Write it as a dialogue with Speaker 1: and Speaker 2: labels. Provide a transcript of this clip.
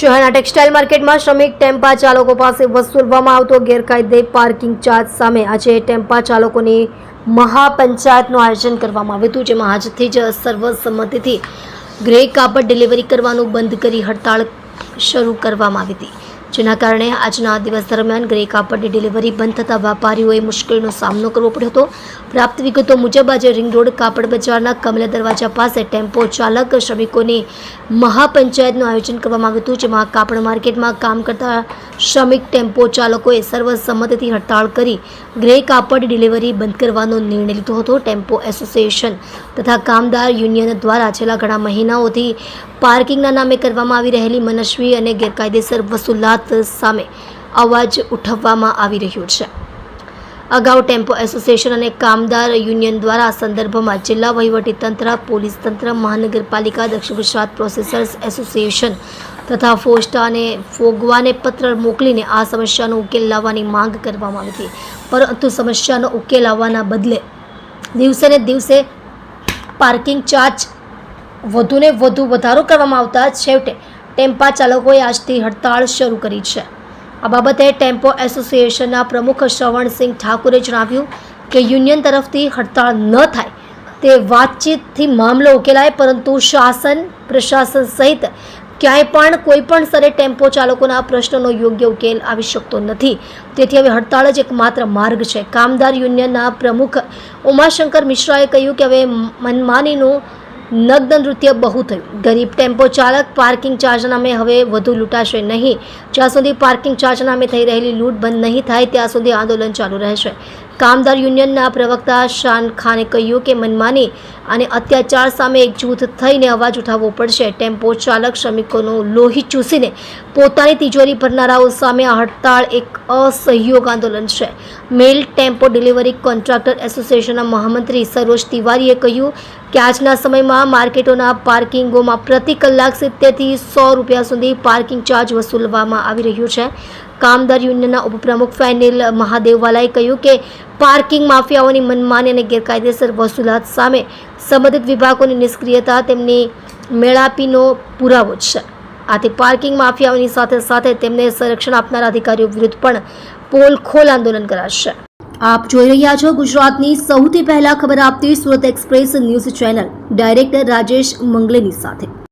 Speaker 1: શહેરના ટેક્સટાઇલ માર્કેટમાં શ્રમિક ટેમ્પા ચાલકો પાસે વસૂલવામાં આવતો ગેરકાયદે પાર્કિંગ ચાર્જ સામે આજે ટેમ્પા ચાલકોની મહાપંચાયતનું આયોજન કરવામાં આવ્યું હતું, જેમાં આજથી જ સર્વસંમતિથી ગ્રે કાપડ ડિલિવરી કરવાનું બંધ કરી હડતાળ શરૂ કરવામાં આવી હતી. જેના કારણે આજના દિવસ દરમિયાન ગ્રે કાપડની ડિલિવરી બંધ થતાં વેપારીઓએ મુશ્કેલીનો સામનો કરવો પડ્યો હતો. પ્રાપ્ત વિગતો મુજબ આજે રિંગ રોડ કાપડ બજારના કમલા દરવાજા પાસે ટેમ્પો ચાલક શ્રમિકોની મહાપંચાયતનું આયોજન કરવામાં આવ્યું હતું, જેમાં કાપડ માર્કેટમાં કામ કરતા શ્રમિક ટેમ્પો ચાલકોએ સર્વસંમતિથી હડતાળ કરી ગ્રે કાપડ ડિલિવરી બંધ કરવાનો નિર્ણય લીધો હતો. ટેમ્પો એસોસિએશન તથા કામદાર યુનિયન દ્વારા છેલ્લા ઘણા મહિનાઓથી પાર્કિંગના નામે કરવામાં આવી રહેલી મનસ્વી અને ગેરકાયદેસર વસૂલાત સામે અવાજ ઉઠાવવામાં આવી રહ્યો છે. અગાઉ ટેમ્પો એસોસિએશન અને કામદાર યુનિયન દ્વારા આ સંદર્ભમાં જિલ્લા વહીવટીતંત્ર પોલીસ તંત્ર, મહાનગરપાલિકા, દક્ષિણ ગુજરાત પ્રોસેસર્સ એસોસિએશન તથા ફોસ્ટા અને ફોગવાને પત્ર મોકલીને આ સમસ્યાનો ઉકેલ લાવવાની માંગ કરવામાં આવી હતી. પરંતુ સમસ્યાનો ઉકેલ આવવાના બદલે દિવસે ને દિવસે પાર્કિંગ ચાર્જ વધુને વધુ વધારો કરવામાં આવતા છેવટે ટેમ્પા ચાલકોએ આજથી હડતાળ શરૂ કરી છે. આ બાબતે ટેમ્પો એસોસિએશનના પ્રમુખ શ્રવણસિંહ ઠાકુરે જણાવ્યું કે યુનિયન તરફથી હડતાળ ન થાય તે વાતચીતથી મામલો ઉકેલાય, પરંતુ શાસન, પ્રશાસન સહિત ક્યાંય પણ કોઈ પણ સ્તરે ટેમ્પો ચાલકોના પ્રશ્નનો યોગ્ય ઉકેલ આવી શકતો નથી. તેથી હવે હડતાળ જ એકમાત્ર માર્ગ છે. કામદાર યુનિયનના પ્રમુખ ઉમાશંકર મિશ્રાએ કહ્યું કે હવે મનમાનીનું નગ્ન નૃત્ય બહુ થયું. ગરીબ ટેમ્પો ચાલક પાર્કિંગ ચાર્જ નામે હવે વધુ લૂંટાશે નહીં. જ્યાં સુધી પાર્કિંગ ચાર્જ નામે થઈ રહેલી લૂંટ બંધ નહીં થાય, ત્યાં સુધી આંદોલન ચાલુ રહેશે. કામદાર યુનિયનના પ્રવક્તા શાન ખાને કહ્યું કે મનમાની અને અત્યાચાર સામે એક જૂથ થઈને અવાજ ઉઠાવવો પડશે. ટેમ્પો ચાલક શ્રમિકોનું લોહી ચૂસીને પોતાની તિજોરી ભરનારાઓ સામે હડતાળ એક અસહયોગ આંદોલન છે. મેલ ટેમ્પો ડિલિવરી કોન્ટ્રાક્ટર એસોસિએશનના મહામંત્રી સરોજ તિવારીએ કહ્યું કે આજના સમયમાં માર્કેટોના પાર્કિંગોમાં પ્રતિ કલાક સિત્તેરથી સો રૂપિયા સુધી પાર્કિંગ ચાર્જ વસૂલવામાં આવી રહ્યું છે. કામદાર યુનિયનના ઉપપ્રમુખ ફેનિલ મહાદેવવાલાએ કહ્યું કે પાર્કિંગ માફિયાઓની મનમાની અને ગેરકાયદેસર વસૂલાત સામે સંબંધિત વિભાગોની નિષ્ક્રિયતા તેમની મેળાપીનો પુરાવો છે. આથી પાર્કિંગ માફિયાઓની સાથે સાથે તેમને સંરક્ષણ આપનારા અધિકારીઓ વિરુદ્ધ પણ પોલખોલ આંદોલન કરાશે. આપ જોઈ રહ્યા છો ગુજરાતની સૌથી પહેલા ખબર આપતી Surat express news channel, director Rajesh મંગલેની સાથે.